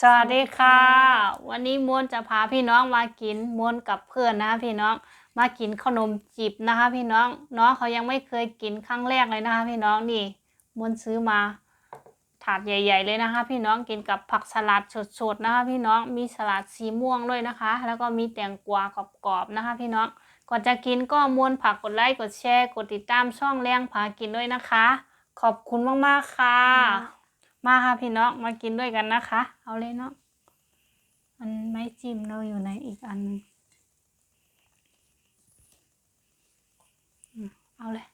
สวัสดีค่ะ วันนี้มวนจะพาพี่น้องมากินมวนกับเพื่อนนะคะพี่น้องมากินขนมจีบนะคะ พี่น้องน้องเขายังไม่เคยกินครั้งแรกเลยนะคะ พี่น้องนี่มวนซื้อมา ถาดใหญ่ ๆ เลยนะคะ พี่น้องกินกับผักสลัดสดๆนะคะ พี่น้องมีสลัดสีม่วงด้วยนะคะ แล้วก็มีแตงกวากรอบๆนะคะ พี่น้องก่อนจะกินก็มวนผักกดไลค์กดแชร์กดติดตามช่องแรงพากินด้วยนะคะ ขอบคุณมากๆค่ะ มาค่ะพี่น้องมากินด้วยกันนะคะ เอาเลยเนาะอันไม้จิ้มเราอยู่ในอีกอันเอาเลย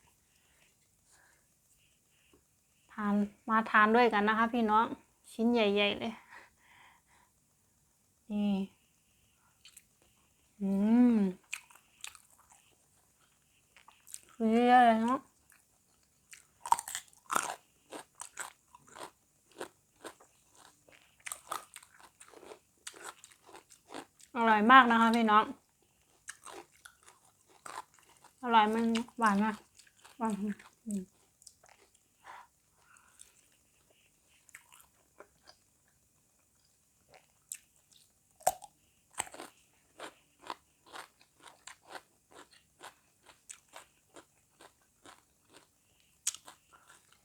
ทานมาทานด้วยกันนะคะ พี่น้องชิ้นใหญ่ ๆ เลย นี่ อืมคือเยอะเลยเนาะ อร่อยมากนะคะพี่น้อง อร่อยมันหวานมากหวาน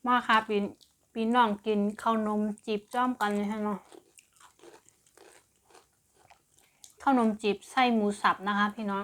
มาค่ะปีนปีน้องกินข้าวนมจีบจ้อมกันเลยฮะเนาะ ข้าวนมจีบไส้หมูสับนะคะพี่น้อง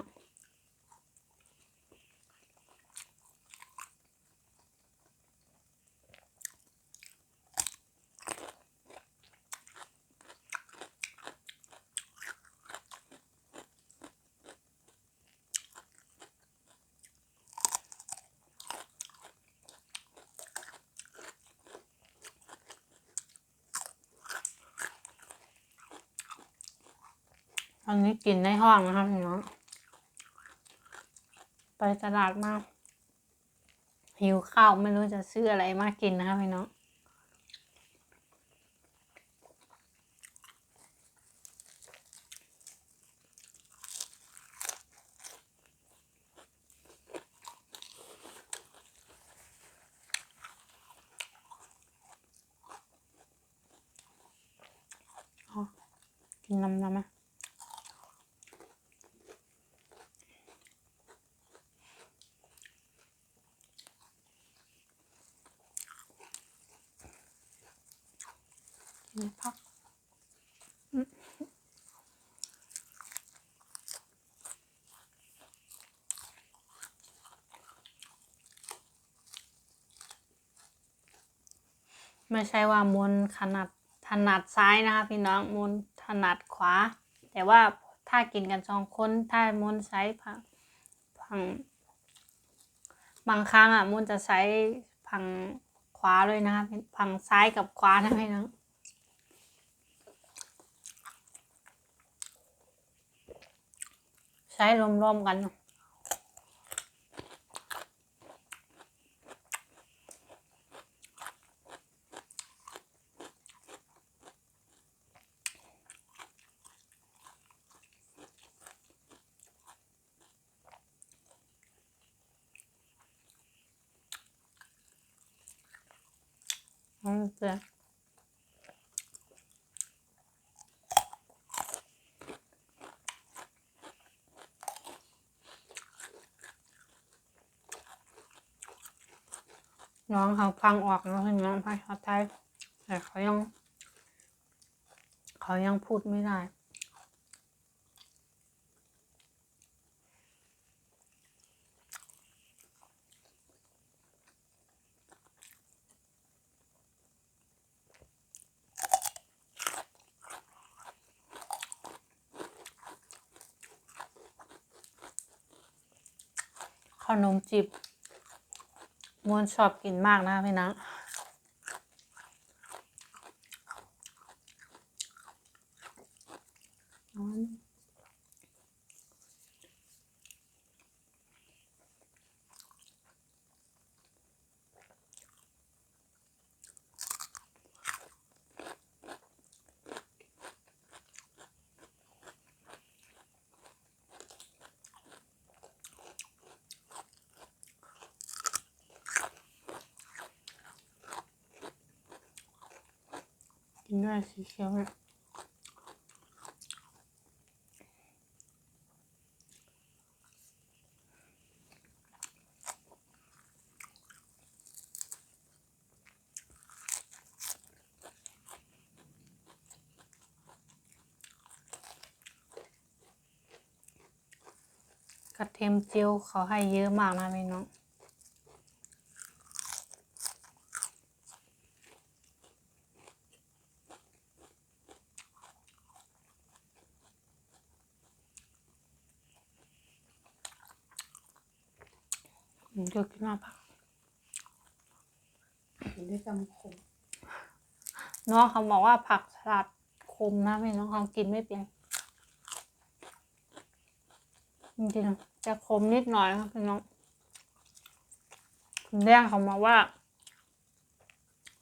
อนนี้กินในห้องนะคะพี่น้องไปตลาดมาหิวข้าวไม่รู้จะซื้ออะไรมากินนะคะพี่น้องกินน้ำน้ำไหม กินพักไม่ใช่ว่ามนขนาดถนัดซ้ายนะคะพี่น้องมนถนัดขวา แต่ว่าถ้ากินกันสองคนถ้ามนใช้พังพังบางครั้งอะมนจะใช้พังขวาเลยนะคะพังซ้ายกับขวานะพี่น้อง ช้รวมๆกันอืม น้องเขาฟังออกแล้วน้องภาษาไทยแต่เขายัง เขายังพูดไม่ได้ขนมจีบ มวนชอบกินมากนะพี่นะอืม กินด้สีเขียวเนี่ยกระเทียมเจียวเขาให้เยอะมากนะพี่น้อง อืมเดี๋ยวกินมาผักกินด้วยกำคมน้องเขาบอกว่าผักสลัดคมนะพี่น้องเขากินไม่เป็นจริงๆจะคมนิดหน่อยนะพี่น้องคุณแดงเขามาว่า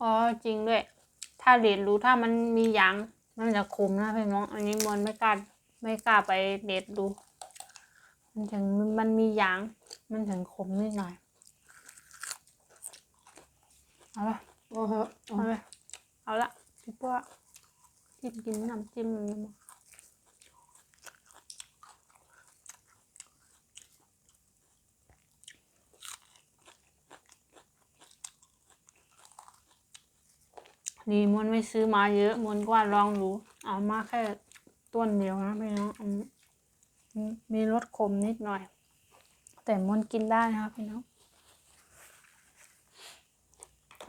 อ๋อจริงด้วย ถ้าเรียนรู้ถ้ามันมีหยางมันจะคมนะพี่น้อง อันนี้มวนไม่กล้าไม่กล้าไปเด็ดดู มันถึงมันมีหยาง มันถึงคมนิดหน่อย เอาละโอ้โหเอาเลยเอาละพี่ปัวกินกินน้ำจิ้มมันเลยมั้งดีมวนไม่ซื้อมาเยอะมวนก็ว่าลองดูเอามาแค่ต้นเดียวนะพี่น้องอื มีรสขมนิดหน่อย แต่มนกินได้นะคะพี่น้อง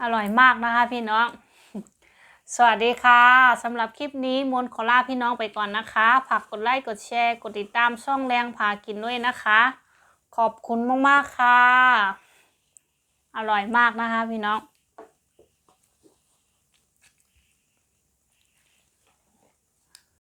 อร่อยมากนะคะพี่น้อง สวัสดีค่ะสำหรับคลิปนี้มนขอลาพี่น้องไปก่อนนะคะฝากกดไลค์กดแชร์ กดติดตามช่องแรงพากินด้วยนะคะ ขอบคุณมากๆค่ะ อร่อยมากนะคะพี่น้อง